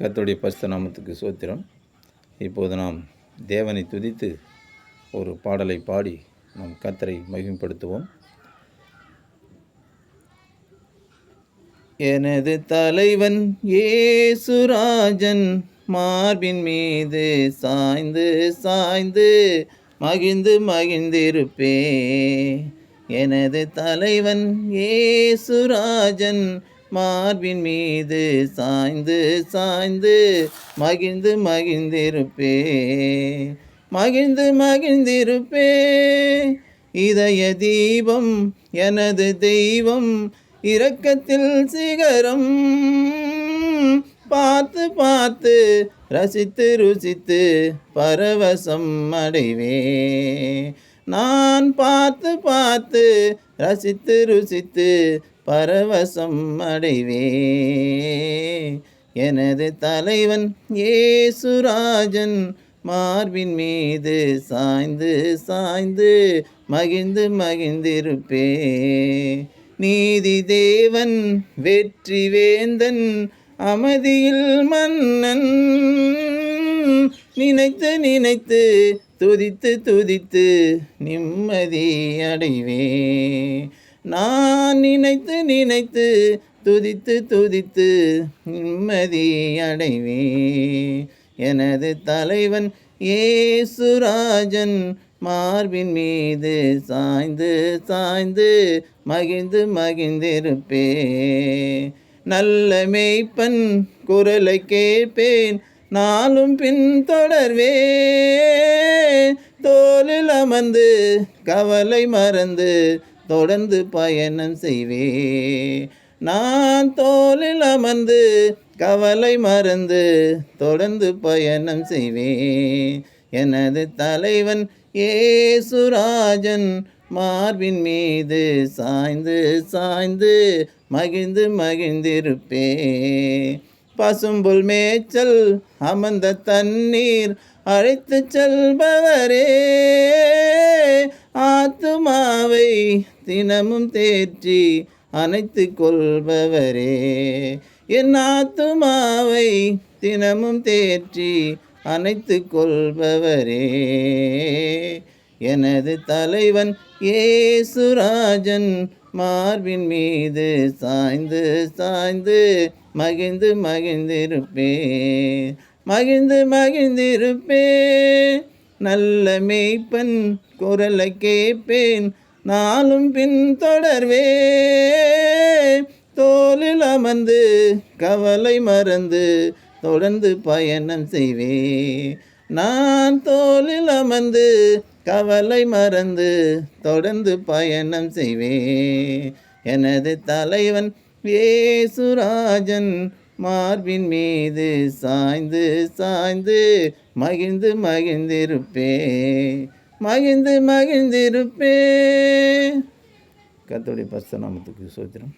கர்த்தருடைய பரிசுத்த நாமத்துக்கு சோத்திரம். இப்போது நாம் தேவனை துதித்து ஒரு பாடலை பாடி நாம் கத்தரை மகிமைப்படுத்துவோம். எனது தலைவன் ஏசுராஜன் மார்பின் மீது சாய்ந்து சாய்ந்து மகிழ்ந்து மகிழ்ந்திருப்பே. எனது தலைவன் ஏசுராஜன் மார்பின் மீது சாய்ந்து சாய்ந்து மகிழ்ந்து மகிழ்ந்திருப்பே. மகிழ்ந்து மகிழ்ந்திருப்பே. இதய தீபம் எனது தெய்வம் இரக்கத்தில் சிகரம். பார்த்து பார்த்து ரசித்து ருசித்து பரவசம் அடைவே. நான் பார்த்து பார்த்து ரசித்து ருசித்து பரவசம் அடைவே. எனது தலைவன் ஏசுராஜன் மார்பின் மீது சாய்ந்து சாய்ந்து மகிழ்ந்து மகிழ்ந்திருப்பே. நீதி தேவன் வெற்றி வேந்தன் அமைதியில் மன்னன். நினைத்து நினைத்து துதித்து துதித்து நிம்மதி அடைவே. நான் நினைத்து நினைத்து துதித்து துதித்து நிம்மதி அடைவே எனது தலைவன் ஏசுராஜன் மார்பின் மீது சாய்ந்து சாய்ந்து மகிழ்ந்து மகிழ்ந்திருப்பே நல்ல மேய்ப்பன் குரலை கேட்பேன் நாளும் பின் தொடர்வே தோலில் அமர்ந்து கவலை மறந்து தொடர்ந்து பயணம் செய்வே நான் தோலில் அமர்ந்து கவலை மறந்து தொடர்ந்து பயணம் செய்வே எனது தலைவன் ஏசுராஜன் மார்பின் மீது சாய்ந்து சாய்ந்து மகிழ்ந்து மகிழ்ந்திருப்பேன். பசும்புல் மேய்ச்சல் அமர்ந்த தண்ணீர் அழைத்து செல்பவரே. ஆத்துமாவை தினமும் தேற்றி அணைத்து கொள்பவரே. என் ஆத்துமாவை தினமும் தேற்றி அணைத்து கொள்பவரே. எனது தலைவன் ஏசுராஜன் மார்பின் மீது சாய்ந்து சாய்ந்து மகிழ்ந்து மகிழ்ந்திருப்பேன் மகிழ்ந்து மகிழ்ந்திருப்பேன் நல்ல மேய்ப்பன் குரலை கேட்பேன் நாளும் பின் தொடர்வே. தோலில் அமர்ந்து கவலை மறந்து தொடர்ந்து பயணம் செய்வே. நான் தோலில் அமர்ந்து கவலை மறந்து தொடர்ந்து பயணம் செய்வேன். எனது தலைவன் ஏசுராஜன் மார்பின் மீது சாய்ந்து சாய்ந்து மகிழ்ந்து மகிழ்ந்திருப்பே மகிழ்ந்து மகிழ்ந்திருப்பே கத்தோடைய பஸ்த நாமத்துக்கு சோத்திரம்